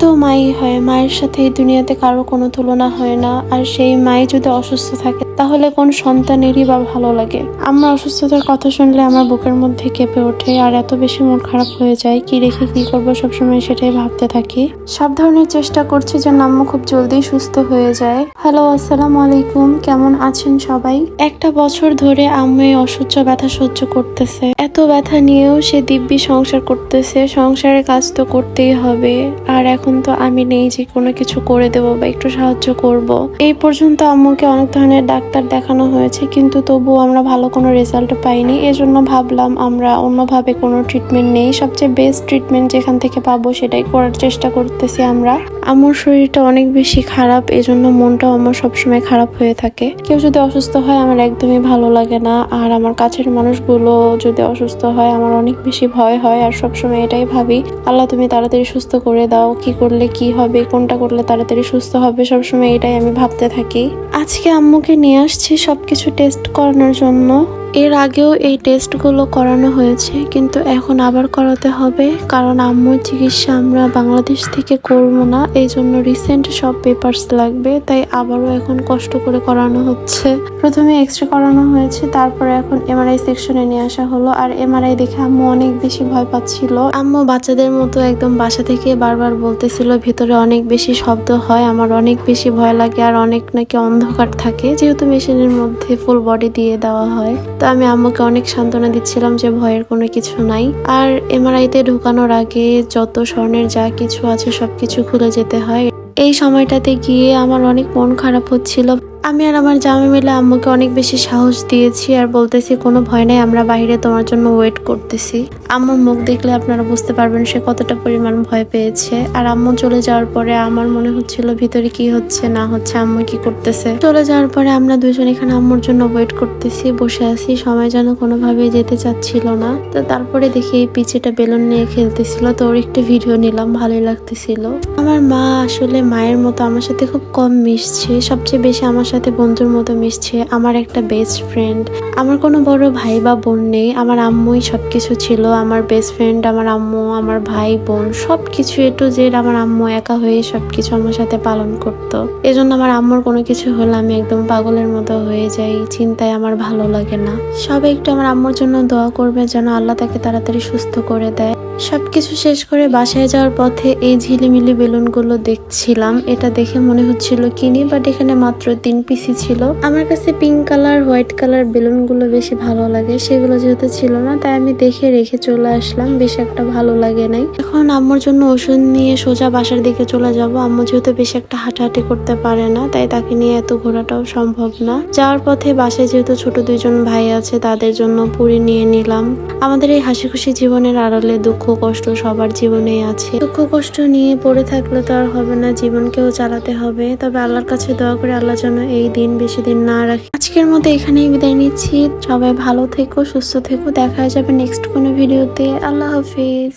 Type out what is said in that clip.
তো মাই হয়, মায়ের সাথে এই দুনিয়াতে কারও কোনো তুলনা হয় না। আর সেই মাই যদি অসুস্থ থাকে, তাহলে কোন সন্তানেরই বা ভালো লাগে? আমার অসুস্থতার কথা শুনলে আমার বুকের মধ্যে কেঁপে ওঠে, আর এত বেশি মন খারাপ হয়ে যায়, কি রেখে কি করব সবসময় সেটাই ভাবতে থাকি। সব ধরনের চেষ্টা করছি যেন আম্মু খুব জলদি সুস্থ হয়ে যায়। হ্যালো, আসসালামু আলাইকুম, কেমন আছেন সবাই? একটা বছর ধরে আম্মু অসহ্য ব্যথা সহ্য করতেছে। এত ব্যথা নিয়েও সে দিব্যি সংসার করতেছে সংসারে কাজ তো করতেই হবে। আর এখন তো আমি নেই যে কোনো কিছু করে দেবো বা একটু সাহায্য করব। এই পর্যন্ত আম্মুকে অনেক ধরনের ডাক্তার দেখানো হয়েছে, কিন্তু তবুও আমরা ভালো কোনো রেজাল্ট পাইনি। এজন্য ভাবলাম আমরা অন্যভাবে কোনো ট্রিটমেন্ট নেই। সবচেয়ে বেস্ট ট্রিটমেন্ট যেখান থেকে পাবো সেটাই করার চেষ্টা করতেছি আমরা। আমার শরীরটা অনেক বেশি খারাপ, এজন্য মনটাও আমার সবসময় খারাপ হয়ে থাকে। কেউ যদি অসুস্থ হয়, আমার একদমই ভালো লাগে না। আর আমার কাছের মানুষগুলো যদি অসুস্থ হয়, আমার অনেক বেশি ভয় হয় আর সবসময় এটাই ভাবি, আল্লাহ, তুমি তাড়াতাড়ি সুস্থ করে দাও, কি করলে কি হবে, কোনটা করলে তাড়াতাড়ি সুস্থ হবে? সবসময় এটাই আমি ভাবতে থাকি। আজকে আম্মুকে নিয়ে আসছি সবকিছু টেস্ট করানোর জন্য। এর আগেও এই টেস্টগুলো করানো হয়েছে, কিন্তু এখন আবার করাতে হবে, কারণ আম্মুর চিকিৎসা আমরা বাংলাদেশ থেকে করব না, এই জন্য রিসেন্ট সব পেপার্স লাগবে, তাই আবারও এখন কষ্ট করে করানো হচ্ছে। প্রথমে এক্স রে করানো হয়েছে, তারপরে এখন এমআরআই সেকশনে নিয়ে আসা হলো, আর এমআরআই দেখে আম্মু অনেক বেশি ভয় পাচ্ছিল। আম্মু বাচ্চাদের মতো একদম বাসা থেকে বারবার বলতেছিল, ভিতরে অনেক বেশি শব্দ হয়, আমার অনেক বেশি ভয় লাগে, আর অনেক নাকি অন্ধকার থাকে। যেহেতু মেশিনের মধ্যে ফুল বডি দিয়ে দেওয়া হয়, তো আমি আম্মুকে অনেক সান্ত্বনা দিচ্ছিলাম যে ভয়ের কোনো কিছু নাই। আর এমআরআইতে ঢুকানোর আগে যত স্বর্ণের যা কিছু আছে সবকিছু খুলে যেতে হয়। এই সময়টাতে গিয়ে আমার অনেক মন খারাপ হচ্ছিল। আমি আর আমার জামা মিলে আম্মুকে অনেক বেশি সাহস দিয়েছি আর বলতেছি, কোনো ভয় নাই, আমরা বাইরে তোমার জন্য ওয়েট করতেছি। আম্মুর মুখ দেখলে আপনারা বুঝতে পারবেন সে কতটা পরিমাণ ভয় পেয়েছে। আর আম্মু চলে যাওয়ার পরে আমার মনে হচ্ছিল, ভিতরে কি হচ্ছে, না হচ্ছে, আম্মু কি করতেছে? চলে যাওয়ার পরে আমরা দুজন এখানে আম্মুর জন্য ওয়েট করতেছি, বসে আছি, সময় যেন কোনোভাবে যেতে চাচ্ছিল না। তো তারপরে দেখি এই পিচিটা বেলুন নিয়ে খেলতেছিল, তো ওর একটু ভিডিও নিলাম, ভালোই লাগতেছিল। আমার মা আসলে মায়ের মতো আমার সাথে খুব কম মিশছে, সবচেয়ে বেশি আমার সাথে বন্ধুর মতো মিশছে, আমার একটা বেস্ট ফ্রেন্ড আমার কোনো বড় ভাই বা বোন নেই, আমার আম্মুই সব কিছু ছিল, আমার বেস্ট ফ্রেন্ড আমার আম্মু, আমার ভাই, বোন, সবকিছু এ টু জেড আমার আম্মু একা হয়ে সব কিছু আমার সাথে পালন করতো। এজন্য আমার আম্মুর কোনো কিছু হলে আমি একদম পাগলের মতো হয়ে যাই, চিন্তায় আমার ভালো লাগে না। সবাই একটু আমার আম্মুর জন্য দোয়া করবে যেন আল্লাহ তাকে তাড়াতাড়ি সুস্থ করে দেয়। সবকিছু শেষ করে বাসায় যাওয়ার পথে এই ঝিলিমিলি বেলুনগুলো দেখছিলাম। এটা দেখে মনে হচ্ছিল কিনি বাট এখানে মাত্র তিন পিসি ছিল। আমার কাছে পিঙ্ক কালার হোয়াইট কালার বেলুনগুলো বেশি ভালো লাগে। সেগুলো যেহেতু ছিল না, তাই আমি দেখে রেখে চলে আসলাম। বেশি একটা ভালো লাগে নাই। এখন আম্মুর জন্য ওষুধ নিয়ে সোজা বাসার দিকে চলে যাব। আম্মু যেহেতু বেশি একটা হাঁটাহাঁটি করতে পারে না, তাই তাকে নিয়ে এত ঘোরাটাও সম্ভব না। যাওয়ার পথে বাসায় যেহেতু ছোট দুইজন ভাই আছে, তাদের জন্য পুরি নিয়ে নিলাম। আমাদের এই হাসি খুশি জীবনের আড়ালে দুঃখ কষ্ট সবার জীবনে আছে। দুঃখ কষ্ট নিয়ে পড়ে থাকলে তো আর হবে না, জীবনকেও চালাতে হবে। তবে আল্লাহর কাছে দয়া করে আল্লাহ যেন এই দিন বেশি দিন না রাখে। আজকের মতো এখানেই বিদায় নিচ্ছি। সবাই ভালো থেকো, সুস্থ থেকো। দেখা যাবে নেক্সট কোনো ভিডিওতে আল্লাহ হাফিজ।